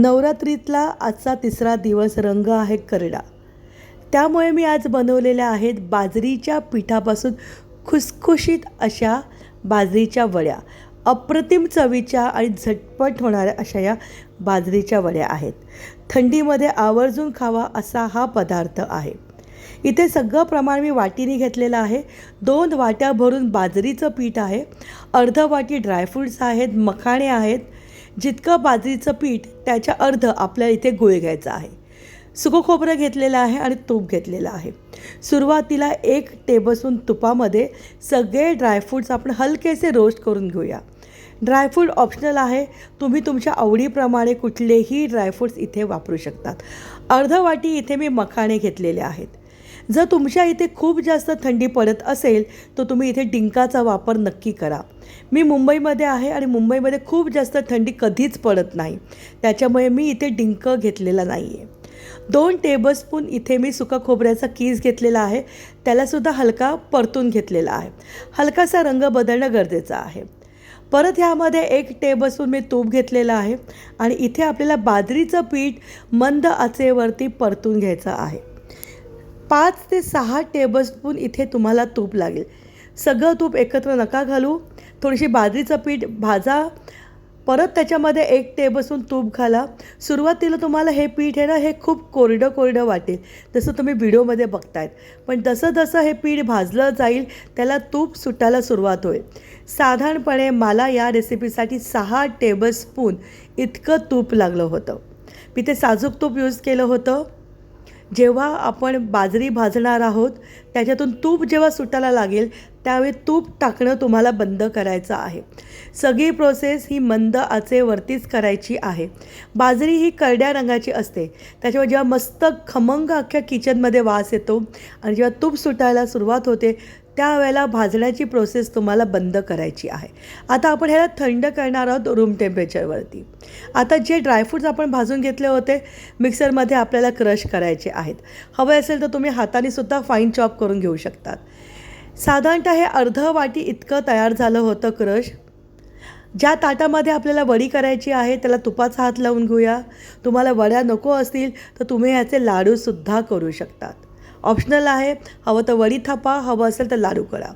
नवरात्रीतला आजचा तिसरा दिवस रंग आहे करडा. त्यामुळे मी आज बनवलेल्या आहेत बाजरीच्या पिठापासून खुसखुशीत अशा बाजरीच्या वड्या. अप्रतिम चवीच्या आणि झटपट होणाऱ्या अशा या बाजरीच्या वड्या आहेत. थंडीमध्ये आवर्जून खावा असा हा पदार्थ आहे. इथे सगळं प्रमाण मी वाटीने घेतलेलं आहे. दोन वाट्या भरून बाजरीचं पीठ आहे. अर्ध वाटी ड्रायफ्रूट्स आहेत मखाणे आहेत जितकं बाजरीचं पीठ त्याच्या अर्ध आपल्याला इथे गुळ घ्यायचं आहे. सुकं खोबरं घेतलेलं आहे आणि तूप घेतलेलं आहे. सुरुवातीला एक टेबलस्पून तुपामध्ये सगळे ड्रायफ्रूट्स आपण हलकेसे रोस्ट करून घेऊया. ड्रायफ्रूट ऑप्शनल आहे. तुम्ही तुमच्या आवडीप्रमाणे कुठलेही ड्रायफ्रूट्स इथे वापरू शकतात. अर्ध वाटी इथे मी मखाणे घेतलेले आहेत. जर तुमच्या इथे खूप जास्त थंडी पडत असेल तर तुम्ही इथे डिंकाचा वापर नक्की करा. मी मुंबईमध्ये आहे आणि मुंबईमध्ये खूप जास्त थंडी कधीच पडत नाही. त्याच्यामुळे मी इथे डिंक घेतलेला नाही आहे दोन टेबलस्पून इथे मी सुका खोबऱ्याचा कीस घेतलेला आहे. त्यालासुद्धा हलका परतून घेतलेला आहे. हलकासा रंग बदलणं गरजेचं आहे. परत ह्यामध्ये एक टेबलस्पून मी तूप घेतलेलं आहे. आणि इथे आपल्याला बाजरीचं पीठ मंद आचेवरती परतून घ्यायचं आहे. पाच ते सहा टेबलस्पून इथे तुम्हाला तूप लागेल. सगळं तूप एकत्र नका घालू. थोडीशी बाजरीचं पीठ भाजा. परत त्याच्यामध्ये एक टेबलस्पून तूप घाला. सुरुवातीला तुम्हाला हे पीठ आहे ना हे खूप कोरडं कोरडं वाटेल. जसं तुम्ही व्हिडिओमध्ये बघतायत. पण जसं जसं हे पीठ भाजलं जाईल त्याला तूप सुटायला सुरुवात होईल. साधारणपणे मला या रेसिपीसाठी सहा टेबलस्पून इतकं तूप लागलं होतं. मी ते साजूक तूप यूज केलं होतं. जेव्हा आपण बाजरी भाजणार आहोत त्याच्यातून तूप जेव्हा सुटायला लागेल त्यावेळी तूप टाकणं तुम्हाला बंद करायचं आहे. सगळी प्रोसेस ही मंद आचेवरतीच करायची आहे. बाजरी ही करड्या रंगाची असते. त्याच्यामुळे जेव्हा मस्त खमंग अख्ख्या किचनमध्ये वास येतो आणि जेव्हा तूप सुटायला सुरुवात होते त्यावेळेला भाजण्याची प्रोसेस तुम्हाला बंद करायची आहे. आता आपण ह्याला थंड करणार आहोत रूम टेम्परेचरवरती आता जे ड्रायफ्रूट्स आपण भाजून घेतले होते मिक्सरमध्ये आपल्याला क्रश करायचे आहेत. हवे असेल तर तुम्ही हाताने सुद्धा फाईन चॉप करून घेऊ शकतात. साधारणतः हे अर्ध वाटी इतकं तयार झालं होतं क्रश ज्या ताटामध्ये आपल्याला वडी करायची आहे त्याला तुपाचा हात लावून घेऊया. तुम्हाला वड्या नको असतील तर तुम्ही ह्याचे लाडूसुद्धा करू शकतात. ऑप्शनल आहे. हवं तर वडी थापा हवं असेल तर लाडू करा.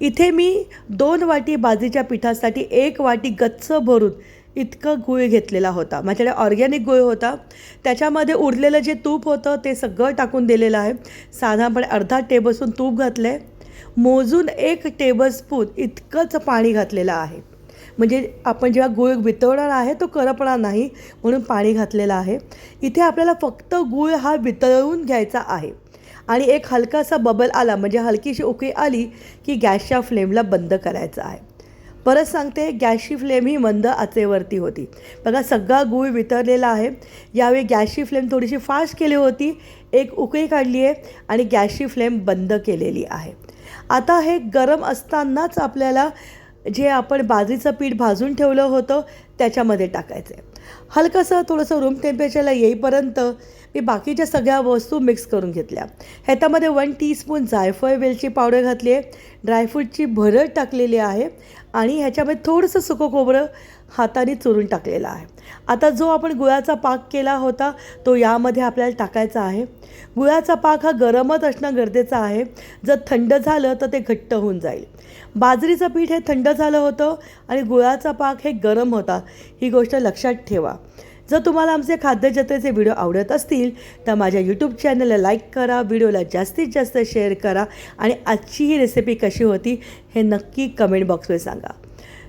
इथे मी दोन वाटी बाजरीच्या पिठासाठी एक वाटी गच्च भरून इतकं गूळ घेतलेला होता. माझ्याकडे ऑर्गॅनिक गुळ होता. त्याच्यामध्ये उरलेलं जे तूप होतं ते सगळं टाकून दिलेलं आहे. साधारणपणे अर्धा टेबलस्पून तूप घातलं. आहे मोजून एक टेबलस्पून इतकंच पाणी घातलेलं आहे. म्हणजे आपण जेव्हा गुळ वितळणार आहे तो करपणार नाही म्हणून पाणी घातलेलं आहे. इथे आपल्याला फक्त गूळ हा वितळवून घ्यायचा आहे. आणि एक हलकासा बबल आला म्हणजे हलकीशी उकळी आली की गॅसच्या फ्लेमला बंद करायचं आहे. परत सांगते गॅसची फ्लेम ही मंद आचेवरती होती. बघा सगळा गूळ वितरलेला आहे. यावेळी गॅसची फ्लेम थोडीशी फास्ट केली होती. एक उकळी काढली आहे आणि गॅसची फ्लेम बंद केलेली आहे. आता हे गरम असतानाच आपल्याला जे आपण बाजरीचं पीठ भाजून ठेवलं होतं त्याच्यामध्ये टाकायचं आहे हलकंसं थोडंसं रूम टेम्परेचरला येईपर्यंत मी बाकीच्या सगळ्या वस्तू मिक्स करून घेतल्या. ह्याच्यामध्ये वन टीस्पून जायफळ वेलची पावडर घातली आहे. ड्रायफ्रूटची भरड टाकलेली आहे. आणि ह्याच्यामध्ये थोडंसं सुकं खोबरं हाताने चुरून टाकलेला आहे. आता जो आपण गुळाचा पाक केला होता तो यामध्ये आपल्याला टाकायचा आहे. गुळाचा पाक हा गरमच असणं गरजेचं आहे. जर थंड झालं तर ते घट्ट होऊन जाईल. बाजरीचं पीठ हे थंड झालं होतं आणि गुळाचा पाक हे गरम होता ही गोष्ट लक्षात ठेवा. जर तुम्हाला आमचे खाद्यजत्रेचे व्हिडिओ आवडत असतील तर माझ्या यूट्यूब चॅनलला लाईक करा व्हिडिओला जास्तीत जास्त शेअर करा आणि आजची ही रेसिपी कशी होती हे नक्की कमेंट बॉक्समध्ये सांगा.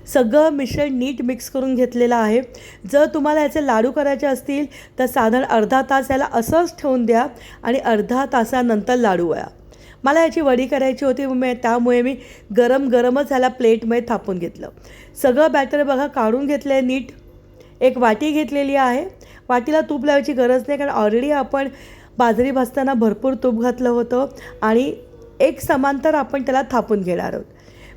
सगळं मिश्रण नीट मिक्स करून घेतलेलं आहे. जर तुम्हाला याचे लाडू करायचे असतील तर साधारण अर्धा तास याला असंच ठेवून द्या आणि अर्धा तासानंतर लाडू वळा. मला याची वडी करायची होती मी त्यामुळे मी गरम गरमच ह्याला प्लेटमध्ये थापून घेतलं. सगळं बॅटर बघा काढून घेतलं आहे नीट. एक वाटी घेतलेली आहे. वाटीला तूप लावायची गरज नाही कारण ऑलरेडी आपण बाजरी भाजताना भरपूर तूप घातलं होतं आणि एक समांतर आपण त्याला थापून घेणार आहोत.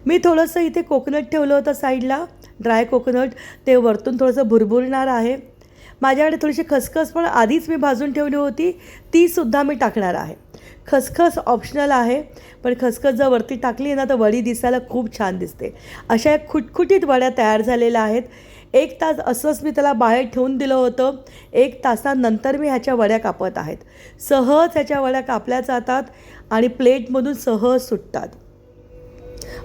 मी थोडंसं इथे कोकोनट ठेवलं होतं साईडला ड्राय कोकोनट. ते वरतून थोडंसं भुरभुरणार आहे. माझ्याकडे थोडीशी खसखस पण आधीच मी भाजून ठेवली होती. तीसुद्धा मी टाकणार आहे. खसखस ऑप्शनल आहे पण खसखस जर वरती टाकली ना तर वडी दिसायला खूप छान दिसते. अशा एक खुटखुटीत वड्या तयार झालेल्या आहेत. एक तास असंच मी त्याला बाहेर ठेवून दिलं होतं. एक तासानंतर मी ह्याच्या वड्या कापत आहेत. सहज ह्याच्या वड्या कापल्या जातात आणि प्लेटमधून सहज सुटतात.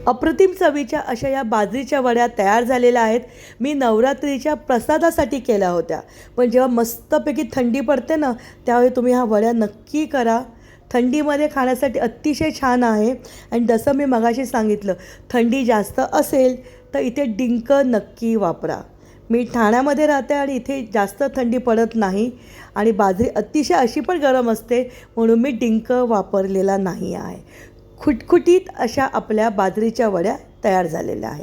अप्रतिम चवीच्या अशा या बाजरीच्या वड्या तयार झालेल्या आहेत. मी नवरात्रीच्या प्रसादासाठी केल्या होत्या. पण जेव्हा मस्तपैकी थंडी पडते ना त्यावेळी तुम्ही ह्या वड्या नक्की करा. थंडीमध्ये खाण्यासाठी अतिशय छान आहे. आणि जसं मी मगाशी सांगितलं थंडी जास्त असेल तर इथे डिंक नक्की वापरा. मी ठाण्यामध्ये राहते आणि इथे जास्त थंडी पडत नाही. आणि बाजरी अतिशय अशी पण गरम असते म्हणून मी डिंक वापरलेला नाही आहे. खुटखुटीत अशा आपल्या बाजरीच्या वड्या तयार झालेल्या आहेत.